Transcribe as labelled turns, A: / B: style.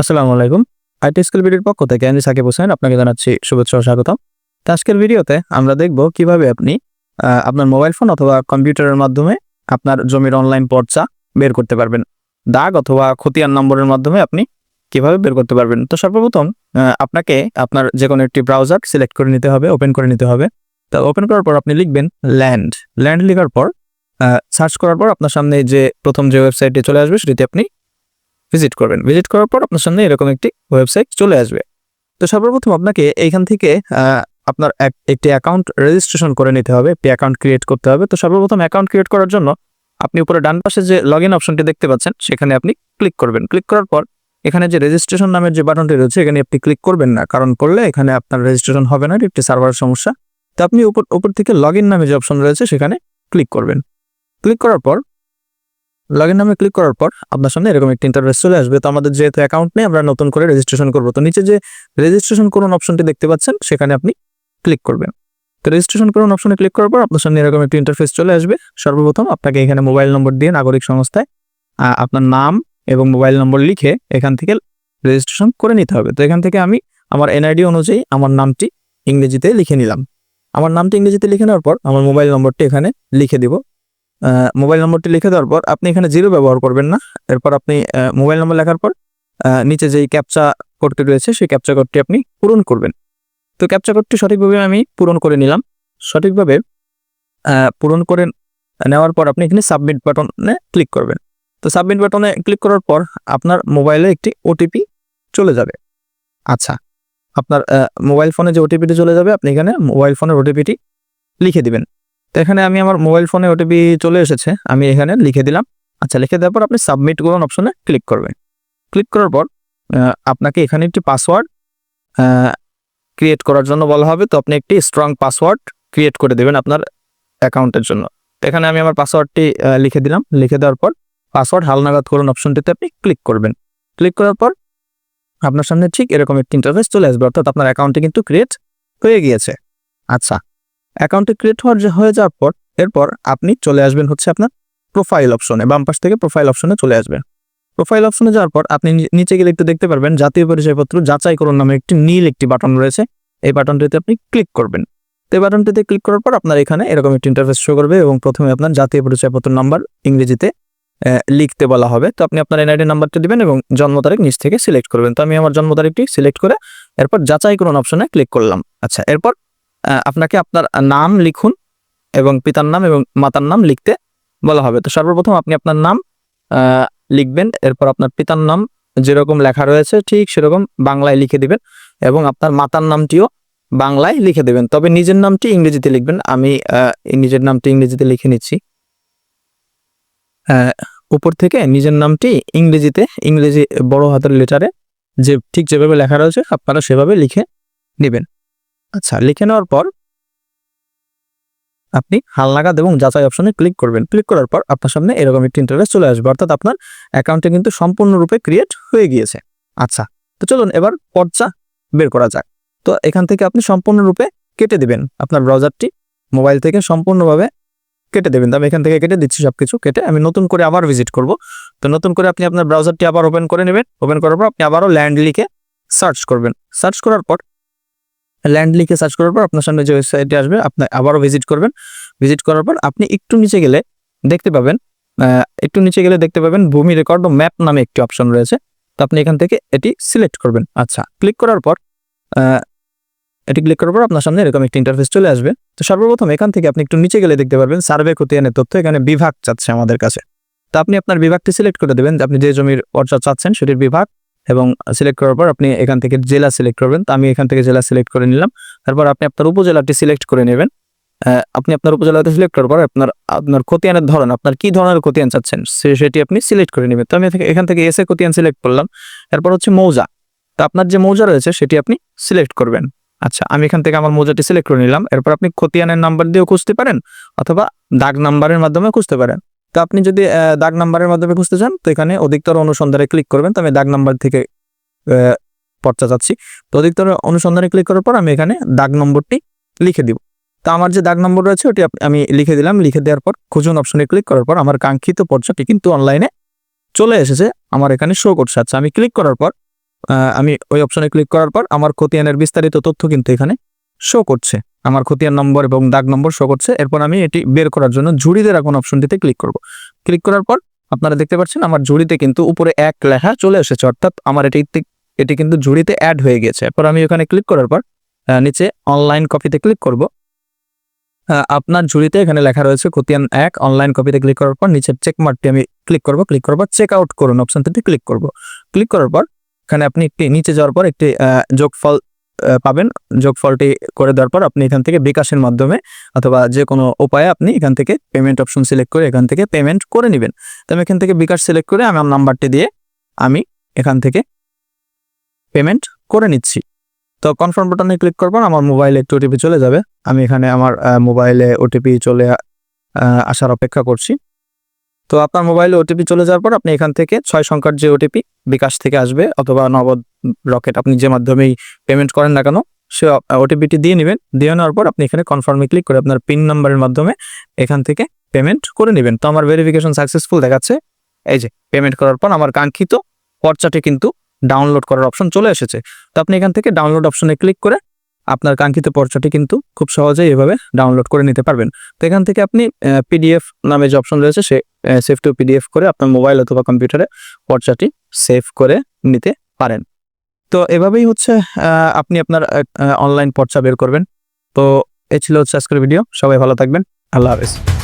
A: আসসালামু আলাইকুম। IT skill ভিডিওর পক্ষ থেকে আমি সাকিব হোসেন, আপনাকে জানাচ্ছি শুভেচ্ছা ও স্বাগতম। তো আজকের ভিডিওতে আমরা দেখব কীভাবে আপনি আপনার মোবাইল ফোন অথবা কম্পিউটারের মাধ্যমে আপনার জমির অনলাইন পর্চা বের করতে পারবেন। দাগ অথবা খতিয়ান নম্বরের মাধ্যমে আপনি কীভাবে বের করতে পারবেন? তো সর্বপ্রথম আপনাকে আপনার যে কোনো একটি ব্রাউজার সিলেক্ট করে নিতে হবে, ওপেন করে নিতে হবে। তো ওপেন করার পর আপনি লিখবেন ল্যান্ড। ল্যান্ড লেখার পর সার্চ করার পর আপনার সামনে যে প্রথম যে ওয়েবসাইটটি চলে আসবে, সেটিতে আপনি ভিজিট করবেন। ভিজিট করার পর আপনার সামনে এরকম একটি ওয়েবসাইট চলে আসবে। তো সর্বপ্রথম আপনাকে এইখান থেকে আপনার এক- একটি অ্যাকাউন্ট রেজিস্ট্রেশন করে নিতে হবে, একটি অ্যাকাউন্ট ক্রিয়েট করতে হবে। তো সর্বপ্রথম অ্যাকাউন্ট ক্রিয়েট করার জন্য আপনি উপরে ডান পাশে যে লগ ইন অপশনটি দেখতে পাচ্ছেন, সেখানে আপনি ক্লিক করবেন। ক্লিক করার পর এখানে যে রেজিস্ট্রেশন নামের যে বাটনটি রয়েছে, এখানে আপনি ক্লিক করবেন না। কারণ করলে এখানে আপনার রেজিস্ট্রেশন হবে না একটি সার্ভার সমস্যা। তো আপনি উপর উপর থেকে লগ ইন নামে যে অপশন রয়েছে, সেখানে ক্লিক করবেন। ক্লিক করার পর লগ ইন নামে ক্লিক করার পর আপনার সামনে এরকম একটি ইন্টারফেস চলে আসবে। তো আমাদের যেহেতু অ্যাকাউন্ট নেই, আমরা নতুন করে রেজিস্ট্রেশন করব। তো নিচে যে রেজিস্ট্রেশন করুন অপশনটি দেখতে পাচ্ছেন, সেখানে আপনি ক্লিক করবেন। তো রেজিস্ট্রেশন করুন অপশনে ক্লিক করার পর আপনার সামনে এরকম একটি ইন্টারফেস চলে আসবে। সর্বপ্রথম আপনাকে এখানে মোবাইল নম্বর দিয়ে নাগরিক সংস্থায় আপনার নাম এবং মোবাইল নম্বর লিখে এখান থেকে রেজিস্ট্রেশন করে নিতে হবে। তো এখান থেকে আমি আমার এনআইডি অনুযায়ী আমার নামটি ইংরেজিতে লিখে নিলাম। আমার নামটি ইংরেজিতে লিখে নেওয়ার পর আমার মোবাইল নম্বরটি এখানে লিখে দিব। মোবাইল নম্বরটি লিখে দেওয়ার পর আপনি এখানে জিরো ব্যবহার করবেন না। এরপর আপনি মোবাইল নম্বর লেখার পর নিচে যেই ক্যাপচা কোডটি রয়েছে, সেই ক্যাপচা কোডটি আপনি পূরণ করবেন। তো ক্যাপচা কোডটি সঠিকভাবে আমি পূরণ করে নিলাম। সঠিকভাবে পূরণ করে নেওয়ার পর আপনি এখানে সাবমিট বাটনে ক্লিক করবেন। তো সাবমিট বাটনে ক্লিক করার পর আপনার মোবাইলে একটি ওটিপি চলে যাবে। আচ্ছা আপনার মোবাইল ফোনে যে ওটিপিটি চলে যাবে, আপনি এখানে মোবাইল ফোনের ওটিপিটি লিখে দিবেন। তো এখানে আমি আমার মোবাইল ফোনে ওটিপি চলে এসেছে, আমি এখানে লিখে দিলাম। আচ্ছা লিখে দেওয়ার পর আপনি সাবমিট করুন অপশনে ক্লিক করবেন। ক্লিক করার পর আপনাকে এখানে একটি পাসওয়ার্ড ক্রিয়েট করার জন্য বলা হবে। তো আপনি একটি স্ট্রং পাসওয়ার্ড ক্রিয়েট করে দেবেন আপনার অ্যাকাউন্টের জন্য। এখানে আমি আমার পাসওয়ার্ডটি লিখে দিলাম। লিখে দেওয়ার পর পাসওয়ার্ড হালনাগাদ করুন অপশনটিতে আপনি ক্লিক করবেন। ক্লিক করার পর আপনার সামনে ঠিক এরকম একটি ইন্টারফেস চলে আসবে। অর্থাৎ আপনার অ্যাকাউন্টে কিন্তু ক্রিয়েট হয়ে গিয়েছে। আচ্ছা অ্যাকাউন্টে ক্রিয়েট হওয়ার হয়ে যাওয়ার পর, এরপর আপনি চলে আসবেন হচ্ছে আপনার প্রোফাইল অপশনে বাম পাশ থেকে প্রোফাইল অপশনে চলে আসবেন। প্রোফাইল অপশনে যাওয়ার পর আপনি নিচে গেলে একটু দেখতে পারবেন জাতীয় পরিচয়পত্র যাচাই করুন নামে একটি নীল একটি বাটন রয়েছে। এই বাটনটিতে আপনি ক্লিক করবেন। তো এই বাটনটিতে ক্লিক করার পর আপনার এখানে এরকম একটি ইন্টারফেস শো করবে এবং প্রথমে আপনার জাতীয় পরিচয়পত্র নাম্বার ইংরেজিতে লিখতে বলা হবে। তো আপনি আপনার এনআইডি নাম্বারটা দিবেন এবং জন্ম তারিখ নিচ থেকে সিলেক্ট করবেন। তো আমি আমার জন্ম তারিখটি সিলেক্ট করে এরপর যাচাই করুন অপশনে ক্লিক করলাম। আচ্ছা এরপর আপনাকে আপনার নাম লিখুন এবং পিতার নাম এবং মাতার নাম লিখতে বলা হবে। তো সর্বপ্রথম আপনি আপনার নাম লিখবেন, এরপর আপনার পিতার নাম যেরকম লেখা রয়েছে ঠিক সেরকম বাংলায় লিখে দিবেন এবং আপনার মাতার নামটিও বাংলায় লিখে দেবেন। তবে নিজের নামটি ইংরেজিতে লিখবেন। আমি নিজের নামটি ইংরেজিতে লিখে নিচ্ছি। উপর থেকে নিজের নামটি ইংরেজিতে, ইংরেজি বড় হাতের লেটারে যে ঠিক যেভাবে লেখা রয়েছে আপনারা সেভাবে লিখে নেবেন। আচ্ছা লিখে নেওয়ার পর আপনি হালনাগাদ এবং যাচাই অপশনে ক্লিক করবেন। ক্লিক করার পর আপনার সামনে এরকম একটি ইন্টারফেস চলে আসবে। অর্থাৎ আপনার অ্যাকাউন্টে কিন্তু সম্পূর্ণরূপে ক্রিয়েট হয়ে গিয়েছে। আচ্ছা তো চলুন এবার পর্চা বের করা যাক। তো এখান থেকে আপনি সম্পূর্ণরূপে কেটে দিবেন আপনার ব্রাউজারটি মোবাইল থেকে সম্পূর্ণভাবে কেটে দেবেন। আমি এখান থেকে কেটে দিচ্ছি সব কিছু কেটে। আমি নতুন করে আবার ভিজিট করব। তো নতুন করে আপনি আপনার ব্রাউজারটি আবার ওপেন করে নেবেন। ওপেন করার পর আপনি আবারও ল্যান্ড লিখে সার্চ করবেন। সার্চ করার পর ল্যান্ড লিখে সার্চ করার পর আপনার সামনে যে ওয়েবসাইটটি আসবে, আপনি আবারও ভিজিট করবেন। ভিজিট করার পর আপনি একটু নিচে গেলে দেখতে পাবেন একটু নিচে গেলে দেখতে পাবেন ভূমি রেকর্ড ও ম্যাপ নামে একটি অপশন রয়েছে। তো আপনি এখান থেকে এটি সিলেক্ট করবেন। আচ্ছা ক্লিক করার পর এটি ক্লিক করার পর আপনার সামনে এরকম একটি ইন্টারফেস চলে আসবে। তো সর্বপ্রথম এখান থেকে আপনি একটু নিচে গেলে দেখতে পারবেন সার্ভে খতিয়ানের তথ্য এখানে বিভাগ চাচ্ছে আমাদের কাছে। তো আপনি আপনার বিভাগটি সিলেক্ট করে দেবেন। আপনি যে জমির পর্চা চাচ্ছেন, সেটির বিভাগ এবং সিলেক্ট করার পর আপনি এখান থেকে জেলা সিলেক্ট করবেন। তো আমি এখান থেকে জেলা সিলেক্ট করে নিলাম। তারপর আপনি আপনার উপজেলাটি সিলেক্ট করে নেবেন। আপনি আপনার উপজেলাতে সিলেক্ট করার পর আপনার আপনার খতিয়ানের ধরন, আপনার কি ধরনের খতিয়ান চাচ্ছেন সেটি আপনি সিলেক্ট করে নেবেন। তো আমি এখান- থেকে এসে খতিয়ান সিলেক্ট করলাম। এরপর হচ্ছে মৌজা। তো আপনার যে মৌজা রয়েছে, সেটি আপনি সিলেক্ট করবেন। আচ্ছা আমি এখান থেকে আমার মৌজাটি সিলেক্ট করে নিলাম। এরপর আপনি খতিয়ানের নাম্বার দিয়েও খুঁজতে পারেন, অথবা দাগ নাম্বারের মাধ্যমে খুঁজতে পারেন। তো আপনি যদি দাগ নাম্বারের মাধ্যমে খুঁজতে চান, তো এখানে অধিকতর অনুসন্ধানে ক্লিক করবেন। তো আমি দাগ নাম্বার থেকে পর্চা চাচ্ছি তো অধিকতর অনুসন্ধানে ক্লিক করার পর আমি এখানে দাগ নম্বরটি লিখে দিব। তো আমার যে দাগ নম্বর রয়েছে, ওটি আমি লিখে দিলাম। লিখে দেওয়ার পর খুঁজুন অপশনে ক্লিক করার পর আমার কাঙ্ক্ষিত পর্চাটি কিন্তু অনলাইনে চলে এসেছে, আমার এখানে শো করছে। আচ্ছা আমি ক্লিক করার পর আমি ওই অপশনে ক্লিক করার পর আমার খতিয়ানের বিস্তারিত তথ্য কিন্তু এখানে শো করছে। আমার খতিয়ান নম্বর এবং দাগ নম্বর শো করছে। এরপর আমি এটি বের করার জন্য ঝুড়িতে রাখুন অপশনটিতে ক্লিক করব। ক্লিক করার পর আপনারা দেখতে পাচ্ছেন আমার ঝুড়িতে কিন্তু উপরে এক লেখা চলে এসেছে। অর্থাৎ আমার এটি এটি কিন্তু ঝুড়িতে অ্যাড হয়ে গেছে এরপর আমি ওখানে ক্লিক করার পর নিচে অনলাইন কপিতে ক্লিক করব। আপনার ঝুড়িতে এখানে লেখা রয়েছে খতিয়ান এক অনলাইন কপিতে ক্লিক করার পর নিচের চেক মার্কটি আমি ক্লিক করব। ক্লিক করার পর চেক আউট করুন অপশনটিতে ক্লিক করব। ক্লিক করার পর এখানে আপনি একটি নিচে যাওয়ার পর একটি যোগফল পাবেন। যোগফলটি করে দেওয়ার পর আপনি এখান থেকে বিকাশের মাধ্যমে অথবা যে কোনো উপায়ে আপনি এখান থেকে পেমেন্ট অপশন সিলেক্ট করে এখান থেকে পেমেন্ট করে নেবেন। তো আমি এখান থেকে বিকাশ সিলেক্ট করে আমার নাম্বারটি দিয়ে আমি এখান থেকে পেমেন্ট করে নিচ্ছি। তো কনফার্ম বাটনে ক্লিক করবেন আমার মোবাইলে একটু ওটিপি চলে যাবে। আমি এখানে আমার মোবাইলে ওটিপি চলে আসার অপেক্ষা করছি। তো আপনার মোবাইলে ওটিপি চলে যাওয়ার পর আপনি এখান থেকে ছয় সংখ্যার যে ওটিপি বিকাশ থেকে আসবে অথবা নগদ রকেট আপনি যে মাধ্যমেই পেমেন্ট করেন না কেন, সে ওটিপিটি দিয়ে নেবেন। দিয়ে নেওয়ার পর আপনি এখানে কনফার্মে ক্লিক করে আপনার পিন নাম্বারের মাধ্যমে এখান থেকে পেমেন্ট করে নেবেন। তো আমার ভেরিফিকেশন সাকসেসফুল দেখাচ্ছে। এই যে পেমেন্ট করার পর আমার কাঙ্ক্ষিত পর্চাটি কিন্তু ডাউনলোড করার অপশন চলে এসেছে। তো আপনি এখান থেকে ডাউনলোড অপশনে ক্লিক করে আপনার কাঙ্ক্ষিত পর্চাটি কিন্তু খুব সহজেই এভাবে ডাউনলোড করে নিতে পারবেন। তো এখান থেকে আপনি পিডিএফ নামে যে অপশন রয়েছে, সে সেভ টু পিডিএফ করে আপনার মোবাইল অথবা কম্পিউটারে পর্চাটি সেভ করে নিতে পারেন। তো এভাবেই হচ্ছে আপনি আপনার অনলাইন পর্চা বের করবেন। তো এ ছিল হচ্ছে আজকের ভিডিও সবাই ভালো থাকবেন। আল্লাহ হাফেজ।